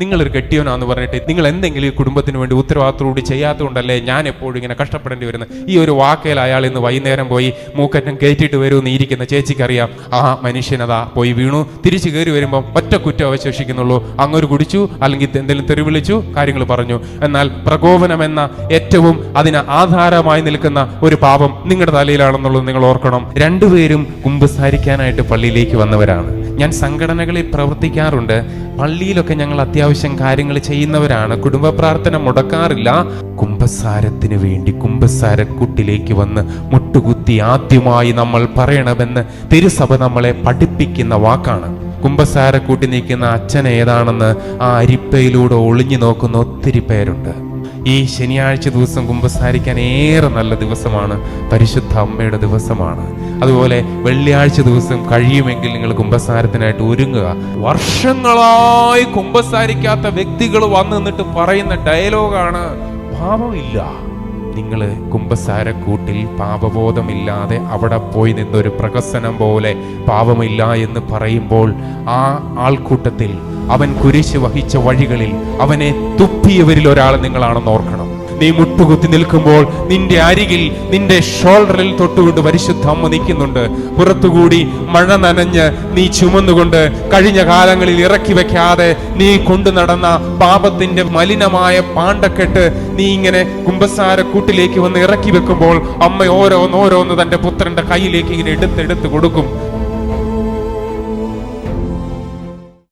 നിങ്ങളൊരു കെട്ടിയവനാന്ന് പറഞ്ഞിട്ട് നിങ്ങൾ എന്തെങ്കിലും ഈ കുടുംബത്തിന് വേണ്ടി ഉത്തരവാദിത്തോടുകൂടി ചെയ്യാത്തതുകൊണ്ടല്ലേ ഞാൻ എപ്പോഴും ഇങ്ങനെ കഷ്ടപ്പെടേണ്ടി വരുന്നത്? ഈ ഒരു വാക്കയിൽ അയാൾ ഇന്ന് വൈകുന്നേരം പോയി മൂക്കറ്റം കയറ്റിയിട്ട് വരുമെന്ന് ഇരിക്കുന്ന ചേച്ചിക്കറിയാം. ആ മനുഷ്യനതാ പോയി വീണു. തിരിച്ചു കയറി വരുമ്പോൾ ഒറ്റ കുറ്റം അവശേഷിക്കുന്നുള്ളൂ. അങ്ങൊരു കുടിച്ചു അല്ലെങ്കിൽ എന്തെങ്കിലും തെരുവിളിച്ചു കാര്യങ്ങൾ പറഞ്ഞു. എന്നാൽ പ്രകോപനം എന്ന ഏറ്റവും അതിന് ആധാരമായി നിൽക്കുന്ന ഒരു പാപം നിങ്ങളുടെ തലയിലാണെന്നുള്ളത് നിങ്ങൾ ഓർക്കണം. രണ്ടുപേരും കുമ്പസാരിക്കാനായിട്ട് പള്ളിയിലേക്ക് വന്നവരാണ്. ഞാൻ സംഘടനകളിൽ പ്രവർത്തിക്കാറുണ്ട്. പള്ളിയിലൊക്കെ ഞങ്ങൾ അത്യാവശ്യം കാര്യങ്ങൾ ചെയ്യുന്നവരാണ്. കുടുംബ പ്രാർത്ഥന മുടക്കാറില്ല. കുംഭസാരത്തിന് വേണ്ടി കുംഭസാരക്കുട്ടിലേക്ക് വന്ന് മുട്ടുകുത്തി ആദ്യമായി നമ്മൾ പറയണമെന്ന് തിരുസഭ നമ്മളെ പഠിപ്പിക്കുന്ന വാക്കാണ്. കുംഭസാരക്കൂട്ടി നിൽക്കുന്ന അച്ഛൻ ഏതാണെന്ന് ആ അരിപ്പയിലൂടെ ഒളിഞ്ഞു നോക്കുന്ന ഒത്തിരി പേരുണ്ട്. ഈ ശനിയാഴ്ച ദിവസം കുമ്പസാരിക്കാൻ ഏറെ നല്ല ദിവസമാണ്. പരിശുദ്ധ അമ്മയുടെ ദിവസമാണ്. അതുപോലെ വെള്ളിയാഴ്ച ദിവസം കഴിയുമെങ്കിൽ നിങ്ങൾ കുമ്പസാരത്തിനായിട്ട് ഒരുങ്ങുക. വർഷങ്ങളായി കുമ്പസാരിക്കാത്ത വ്യക്തികൾ വന്നു നിന്നിട്ട് പറയുന്ന ഡയലോഗാണ് പാപമില്ല. നിങ്ങൾ കുംഭസാരക്കൂട്ടിൽ പാപബോധമില്ലാതെ അവിടെ പോയി നിന്നൊരു പ്രകസനം പോലെ പാപമില്ല എന്ന് പറയുമ്പോൾ ആ ആൾക്കൂട്ടത്തിൽ അവൻ കുരിശ് വഹിച്ച വഴികളിൽ അവനെ തുപ്പിയവരിൽ ഒരാൾ നിങ്ങളാണെന്ന് ഓർക്കണം. നീ മുട്ടുകുത്തി നിൽക്കുമ്പോൾ നിന്റെ അരികിൽ നിന്റെ ഷോൾഡറിൽ തൊട്ടുകൊണ്ട് പരിശുദ്ധ അമ്മ നിൽക്കുന്നുണ്ട്. പുറത്തുകൂടി മഴ നനഞ്ഞ് നീ ചുമന്നുകൊണ്ട് കഴിഞ്ഞ കാലങ്ങളിൽ ഇറക്കി വെക്കാതെ നീ കൊണ്ടു നടന്ന പാപത്തിന്റെ മലിനമായ പാണ്ടക്കെട്ട് നീ ഇങ്ങനെ കുമ്പസാര കൂട്ടിലേക്ക് വന്ന് ഇറക്കി വെക്കുമ്പോൾ അമ്മ ഓരോന്നോരോന്ന് തന്റെ പുത്രന്റെ കയ്യിലേക്ക് ഇങ്ങനെ എടുത്തെടുത്ത് കൊടുക്കും.